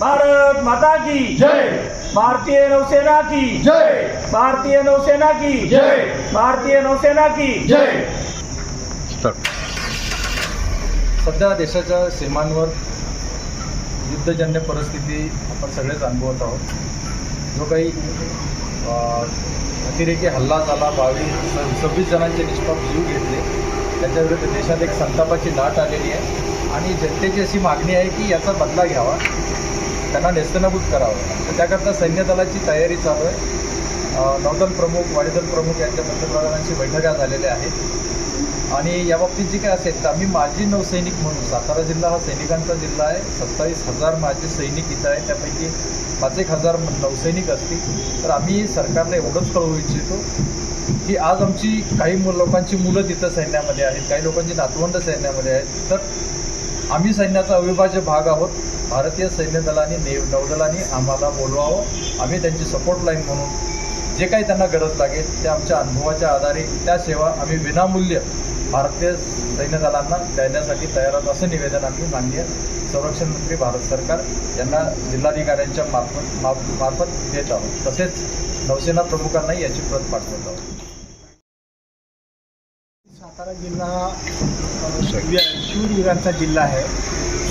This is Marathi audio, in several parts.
भारत माता की जय। भारतीय नौसेना की जय। भारतीय नौसेना की जय। भारतीय नौसेना की जय। सध्या देशाच्या सीमांवर युद्धजन्य परिस्थिती आपण सगळेच अनुभवत आहोत. जो काही अ, अतिरेकी हल्ला झाला बावीस सव्वीस जणांचे निष्पाप जीव घेतले त्याच्याविरुद्ध देशात एक संतापाची लाट आलेली आहे. आणि जनतेची अशी मागणी आहे की याचा बदला घ्यावा. त्यांना नेस्तनाभूत करावं. तर त्याकरता सैन्य दलाची तयारी चालू आहे. नौदल प्रमुख वायुदल प्रमुख यांच्या पंतप्रधानांची बैठका झालेल्या आहेत. आणि याबाबतीत जी जे काय असेल तर आम्ही माजी नौसैनिक म्हणून सातारा जिल्हा हा सैनिकांचा जिल्हा आहे. सत्तावीस हजार माजी सैनिक इथं आहे त्यापैकी पाच एक हजार नौसैनिक असतील. तर आम्ही सरकारला एवढंच कळवू इच्छितो की आज आमची काही मु लोकांची मुलं तिथं सैन्यामध्ये आहेत. काही लोकांची नातवंड सैन्यामध्ये आहेत. तर आम्ही सैन्याचा अविभाज्य भाग आहोत. भारतीय सैन्य दलाने ने नौदलाने आम्हाला बोलवावं. आम्ही त्यांची सपोर्ट लाईन म्हणून जे काही त्यांना गरज लागेल ते आमच्या अनुभवाच्या आधारे त्या सेवा आम्ही विनामूल्य भारतीय सैन्य दलांना देण्यासाठी तयार आहोत असं निवेदन आम्ही माननीय संरक्षण मंत्री भारत सरकार यांना जिल्हाधिकाऱ्यांच्या मार्फत माफ- मार्फत देत आहोत. तसेच नौसेना प्रमुखांनाही याची प्रत पाठवत आहोत. सातारा जिल्हा हा अ, जिल्हा आहे.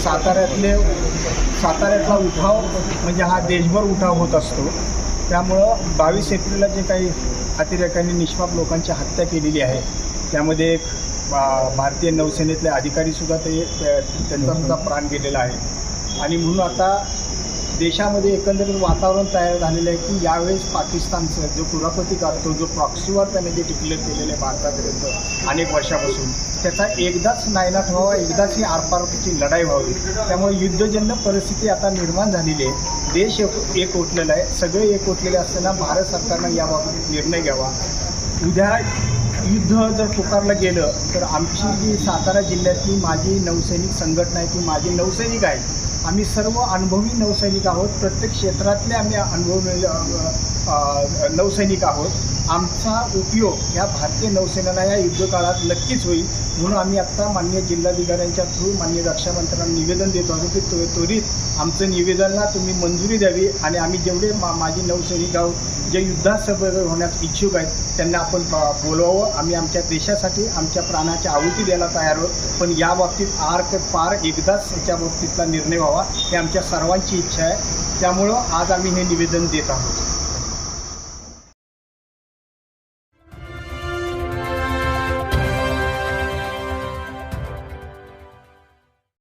साताऱ्यातले साताऱ्यातला उठाव म्हणजे हा देशभर उठाव होत असतो. त्यामुळं बावीस एप्रिलला जे काही अतिरेकांनी निष्पाप लोकांची हत्या केलेली आहे त्यामध्ये एक भा- भारतीय नौसेनेतले अधिकारीसुद्धा ते त्या- त्यांचा प्राण गेलेला आहे. आणि म्हणून आता देशामध्ये एकंदरीत वातावरण तयार झालेलं आहे की यावेळेस पाकिस्तानचं जो कुरापती काढतो जो प्रॉक्सीवर त्याने जे डिक्लेअर केलेलं आहे भारतापर्यंत अनेक वर्षापासून त्याचा एकदाच नायनाट व्हावा एकदाच ही आरपारची लढाई व्हावी. त्यामुळे युद्धजन्य परिस्थिती आता निर्माण झालेली आहे. देश एक एकवटलेला उठलेला आहे. सगळे एक उठलेले असताना भारत सरकारनं याबाबत निर्णय घ्यावा. उद्या युद्ध जर पुकारलं गेलं तर आमची जी सातारा जिल्ह्यातली माझी नौसैनिक संघटना आहे ती माझी नौसैनिक आहेत. आम्ही सर्व अनुभवी नौसैनिक आहोत. प्रत्येक क्षेत्रातले आम्ही अनुभवी नौसैनिक आहोत. आमचा उपयोग ह्या भारतीय नौसेनेला या युद्धकाळात नक्कीच होईल. म्हणून आम्ही आत्ता माननीय जिल्हाधिकाऱ्यांच्या थ्रू माननीय रक्षामंत्र्यांना निवेदन देतो आहोत की तो त्वरित आमचं निवेदनला तुम्ही मंजुरी द्यावी आणि आम्ही जेवढे मा माझी नौसैनिक आहोत जे युद्धात सहभागी होण्यास इच्छुक आहेत त्यांना आपण ब- बोलवावं. आम्ही आमच्या देशासाठी आमच्या प्राणाची आहुती द्यायला तयार आहोत. पण या बाबतीत आर ते पार एकदाच याच्या बाबतीतला निर्णय व्हावा ही आमच्या सर्वांची इच्छा आहे. त्यामुळं आज आम्ही हे निवेदन देत आहोत.